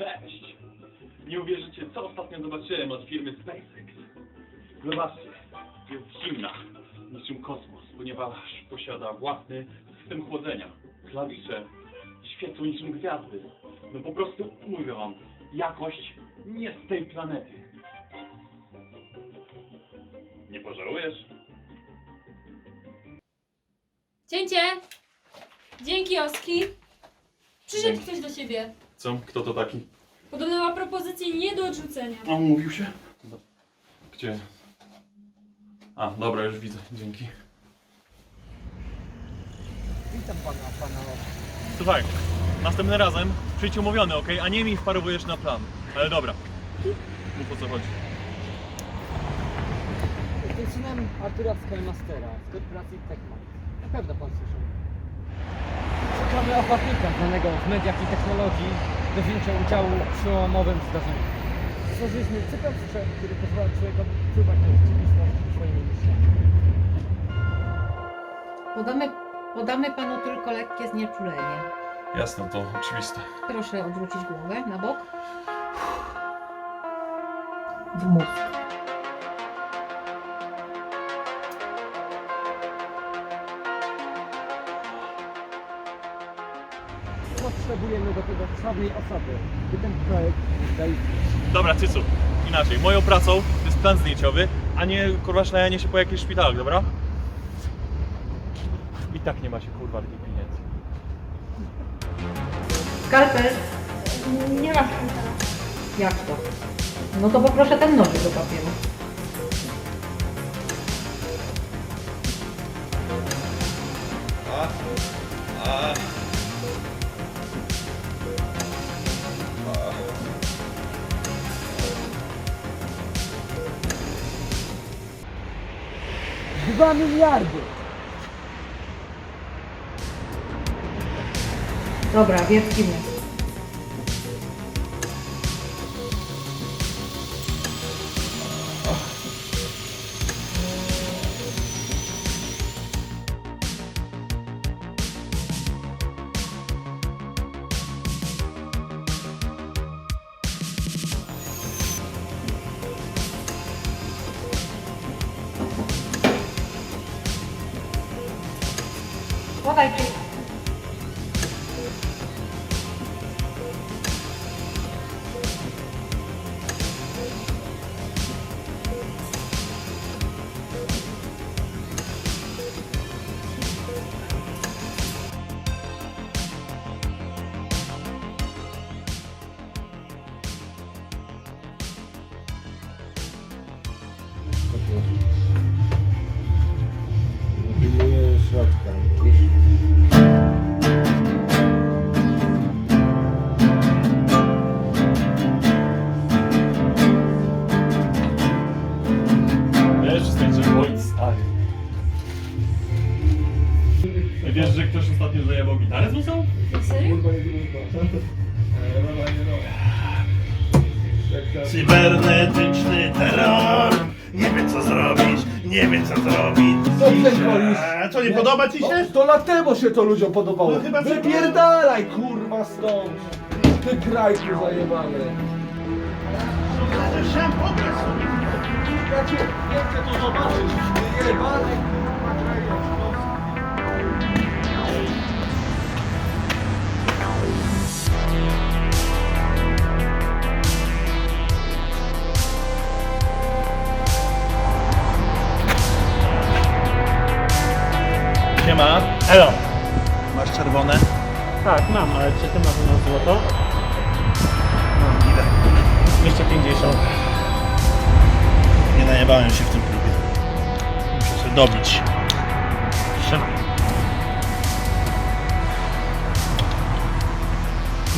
Cześć! Nie uwierzycie, co ostatnio zobaczyłem od firmy SpaceX. Zobaczcie, jest zimna, niczym kosmos, ponieważ posiada własny system chłodzenia. Klawisze świecą niczym gwiazdy. No po prostu mówię wam, jakość nie z tej planety. Nie pożałujesz? Cięcie! Dzięki, Oski. Przyszedł ktoś do ciebie. Co? Kto to taki? Podobno ma propozycję nie do odrzucenia. A umówił się? Gdzie? A, dobra, już widzę, dzięki. Witam pana, pana. Słuchaj, następnym razem przyjdź umówiony, ok? A nie mi wparowujesz na plan. Ale dobra. Mów o co chodzi. Jestem synem Artura Skymastera z korporacji Techman. Na pewno pan słyszał. Szukamy ochotnika znanego w mediach i technologii do wzięcia udziału w przełomowym zdarzeniu. Stworzyliśmy cyfrowy sprzęt, który pozwala człowiekowi wpływać na rzeczywistość swoimi myślami. Podamy, podamy panu tylko lekkie znieczulenie. Jasne, to oczywiste. Proszę odwrócić głowę na bok. W mózg. Osoby, by ten projekt. Dobra, Cycu, inaczej. Moją pracą jest plan zdjęciowy, a nie kurwa szlajanie się po jakichś szpitalach, dobra? I tak nie ma się kurwa takich pieniędzy. Skalpel. Nie ma szpitala. Jak to? No to poproszę ten nożyk do papieru. Dwa miliardy! Dobra, wielki mózg. Podajcie. Że bądź stary. Wiesz, że ktoś ostatnio zajebał gitarę z nosą? Serio? Cybernetyczny terror Nie wie co zrobić, nie wie co zrobić Co ty wolisz? A Co, nie podoba ci się? To latego się to ludziom podobało. No chyba Wypierdalaj kurwa stąd. Ty grajku zajebany. Ale sam pokaż sobie Ja cię nie chcę to zobaczyć.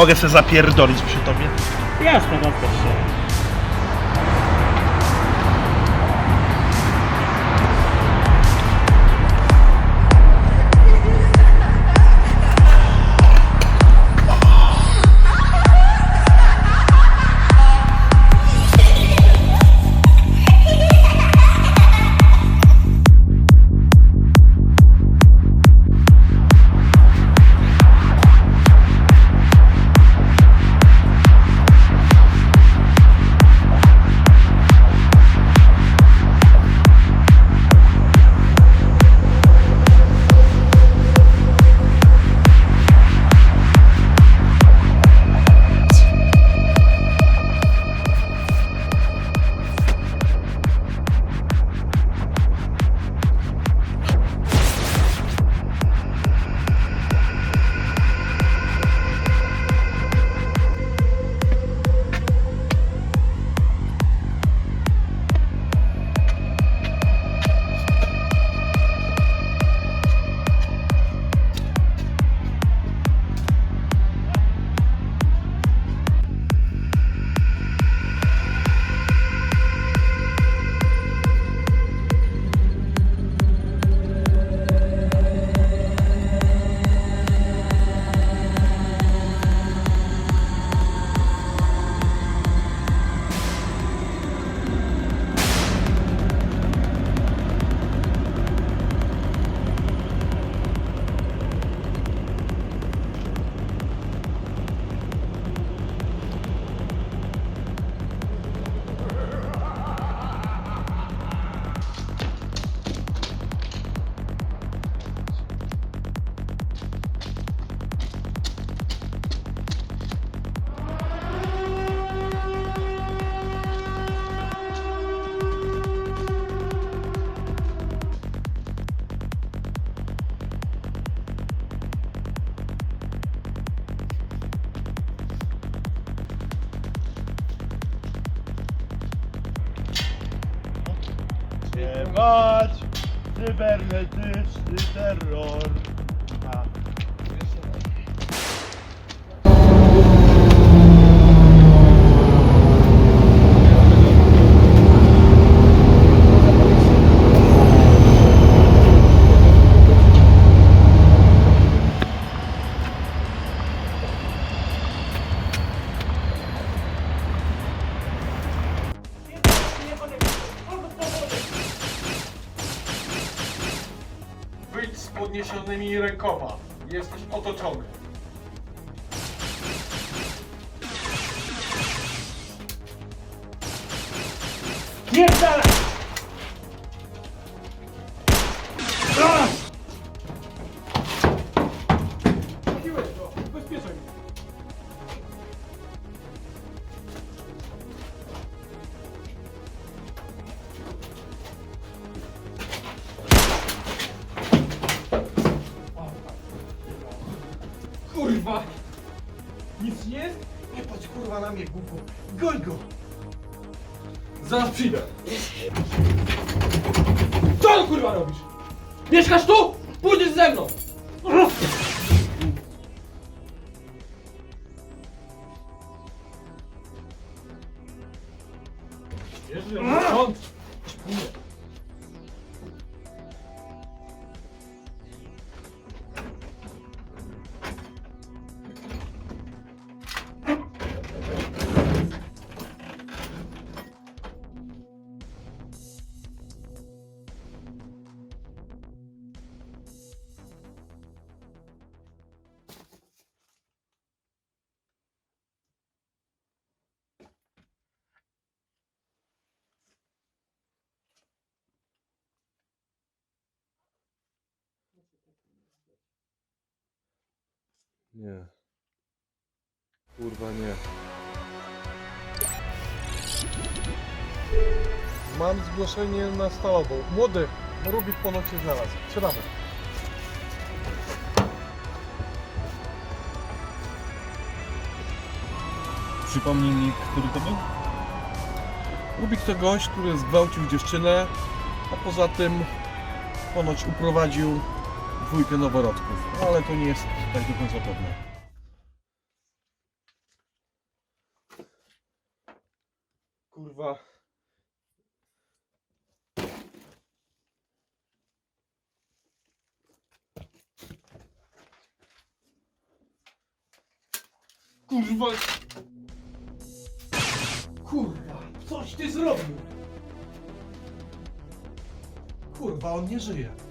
Mogę się zapierdolić przy tobie? Jasne, rozkaż się. Trwać cybernetyczny terror. Podniesionymi rękoma. Jesteś otoczony. Trafiłeś Kurwa! Nic nie jest? Nie patrz kurwa na mnie, głupio. Goń go! Zaraz przyjdę. Co ty kurwa robisz? Mieszkasz tu? Pójdziesz ze mną! Nie. Kurwa nie. Mam zgłoszenie na stalową. Młody, Rubik ponoć się znalazł. Siadamy. Przypomnij mi, który to był? Rubik to gość, który zgwałcił dziewczynę, a poza tym ponoć uprowadził dwójkę noworodków. No, ale to nie jest tak do. Kurwa. Kurwa. Kurwa, coś ty zrobił. Kurwa, on nie żyje.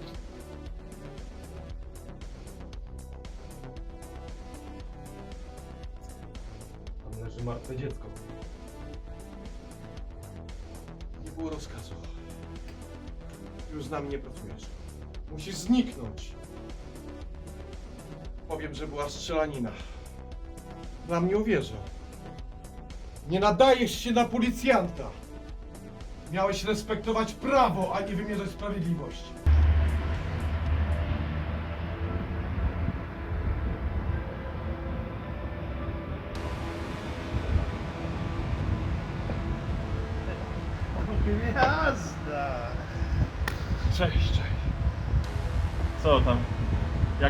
Martwe dziecko. Nie było rozkazu. Już z nami nie pracujesz. Musisz zniknąć. Powiem, że była strzelanina. Nam nie uwierzą. Nie nadajesz się na policjanta. Miałeś respektować prawo, a nie wymierzać sprawiedliwość.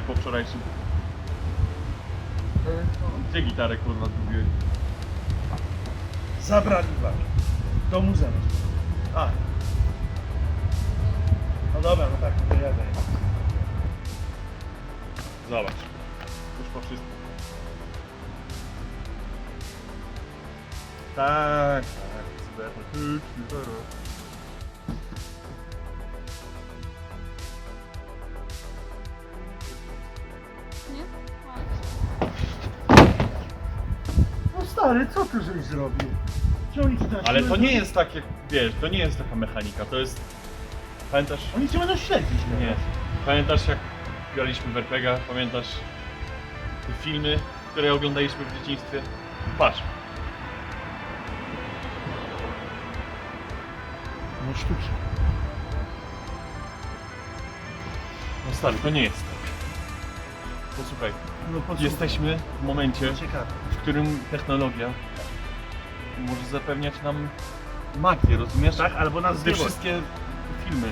Jak po wczorajszym? Gdzie gitarę kurwa zgubiłeś? Zabrali wam. Do muzeum. A. No dobra, no tak, to jadę. Zobacz. Już po wszystkim. Tak, tak, cybernetyczny stary, co ty żeś zrobił? Czy oni ci teraz Ale to nie jest takie, wiesz, to nie jest taka mechanika, to jest... Pamiętasz? Oni cię będą śledzić Nie. teraz. Pamiętasz jak graliśmy w RPG? Pamiętasz te filmy, które oglądaliśmy w dzieciństwie? Patrz. No sztucznie. No stary, to nie jest. Posłuchaj, No po jesteśmy w momencie, Ciekawe. w którym technologia może zapewniać nam magię, rozumiesz? Tak, albo nas Te wszystkie filmy,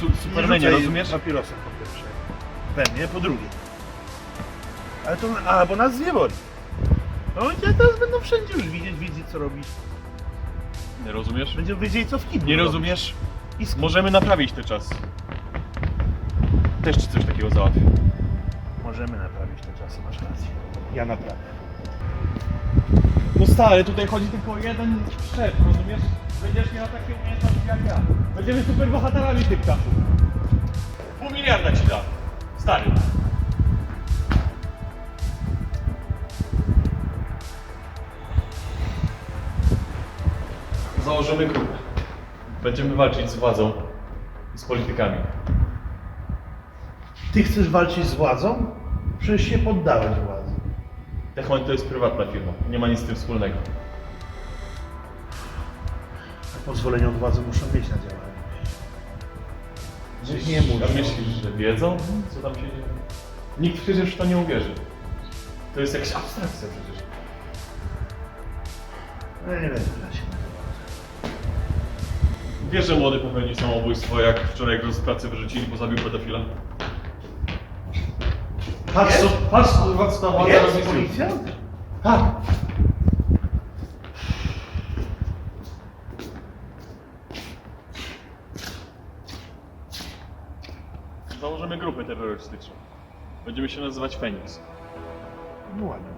su Nie supermenie, rzucaj rozumiesz? papierosem po pierwsze. We mnie, po drugie. Ale to, a, bo nas nie boli. No i teraz będą wszędzie już widzieć, wiedzieć co robić. Nie rozumiesz? Będą wiedzieć co w kiblu Nie rozumiesz? I Możemy naprawić ten czas. Też ci coś takiego załatwię. Możemy naprawić te czasy, masz rację. Ja naprawię. No stary, tutaj chodzi tylko o jeden szczep, rozumiesz? Będziesz miał takie umiejętności jak ja. Będziemy super bohaterami tych czasów. Pół miliarda ci da. Stary. Założymy grupę. Będziemy walczyć z władzą i z politykami. Ty chcesz walczyć z władzą? Przecież się poddałeś władzy. Techman to jest prywatna firma. Nie ma nic z tym wspólnego. A pozwolenie od władzy muszą mieć na działanie. Że nie muszą. A myślisz, że wiedzą, co tam się dzieje? Nikt przecież w to nie uwierzy. To jest jakaś abstrakcja przecież. No ja nie będę brać się na to. Wiesz, że młody popełnił samobójstwo, jak wczoraj go z pracy wyrzucili, bo zabił pedofila? Patrz co, patrz kurwa, co ta władza robi policjant? Tak. Założymy grupę terrorystyczną. Będziemy się nazywać Feniks. No ładnie.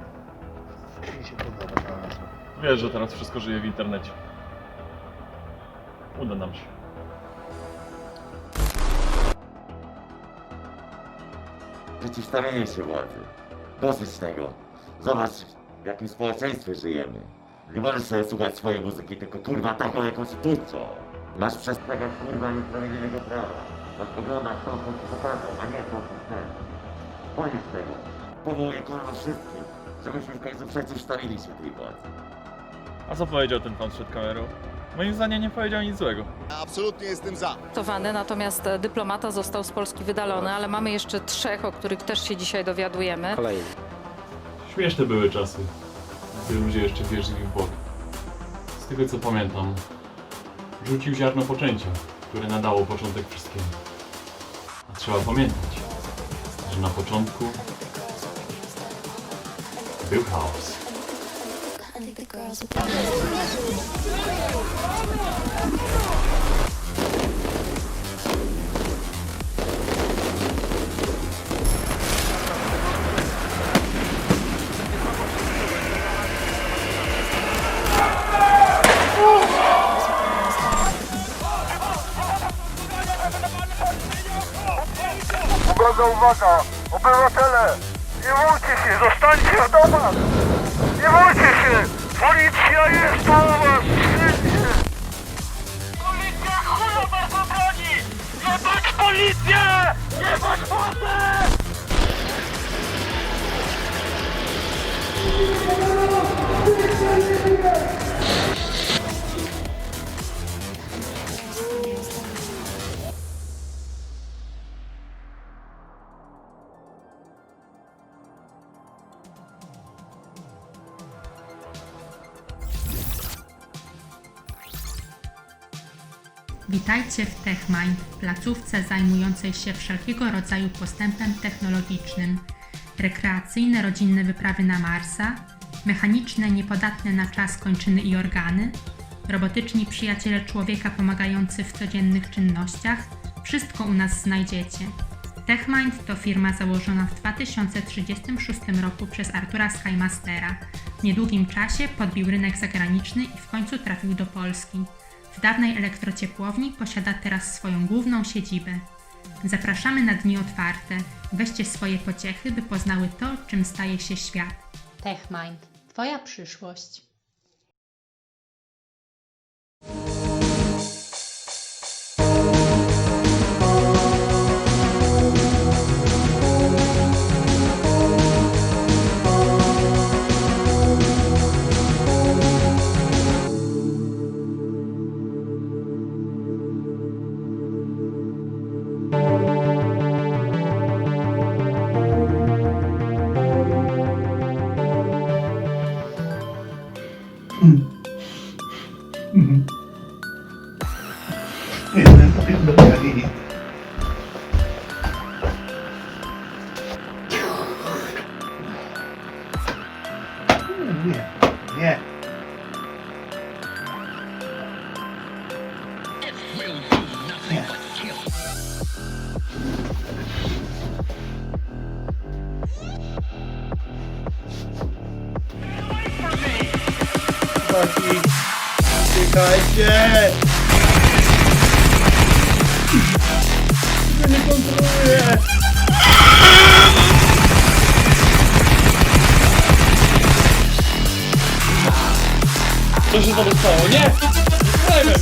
Mi się podoba ta nazwa. Wiesz, że teraz wszystko żyje w internecie. Uda nam się. Przeciwstawienie się władzy. Dosyć tego. Zobacz, w jakim społeczeństwie żyjemy. Nie możesz sobie słuchać swojej muzyki, tylko kurwa taką jakąś twórczą. Masz przestrzegać kurwa niesprawiedliwego prawa. Masz oglądać tą konstytutacją, a nie tą ten. Koniec tego. Powołuję kurwa wszystkich, żebyśmy w końcu przeciwstawili się tej władzy. A co powiedział ten pan przed kamerą? Moim zdaniem nie powiedział nic złego. Absolutnie jestem za. Aresztowany, natomiast e, dyplomata został z Polski wydalony, ale mamy jeszcze trzech, o których też się dzisiaj dowiadujemy. Śmieszne były czasy, gdy ludzie jeszcze wierzyli w Boga. Z tego co pamiętam, rzucił ziarno poczęcia, które nadało początek wszystkiemu. A trzeba pamiętać, że na początku był chaos. girls. with Witajcie w TechMind, placówce zajmującej się wszelkiego rodzaju postępem technologicznym. Rekreacyjne rodzinne wyprawy na Marsa, mechaniczne niepodatne na czas kończyny i organy, robotyczni przyjaciele człowieka pomagający w codziennych czynnościach, wszystko u nas znajdziecie. TechMind to firma założona w 2036 roku przez Artura Skymastera. W niedługim czasie podbił rynek zagraniczny i w końcu trafił do Polski. W dawnej elektrociepłowni posiada teraz swoją główną siedzibę. Zapraszamy na dni otwarte. Weźcie swoje pociechy, by poznały to, czym staje się świat. TechMind. Twoja przyszłość. wyborów, co? Nie! Dajmy!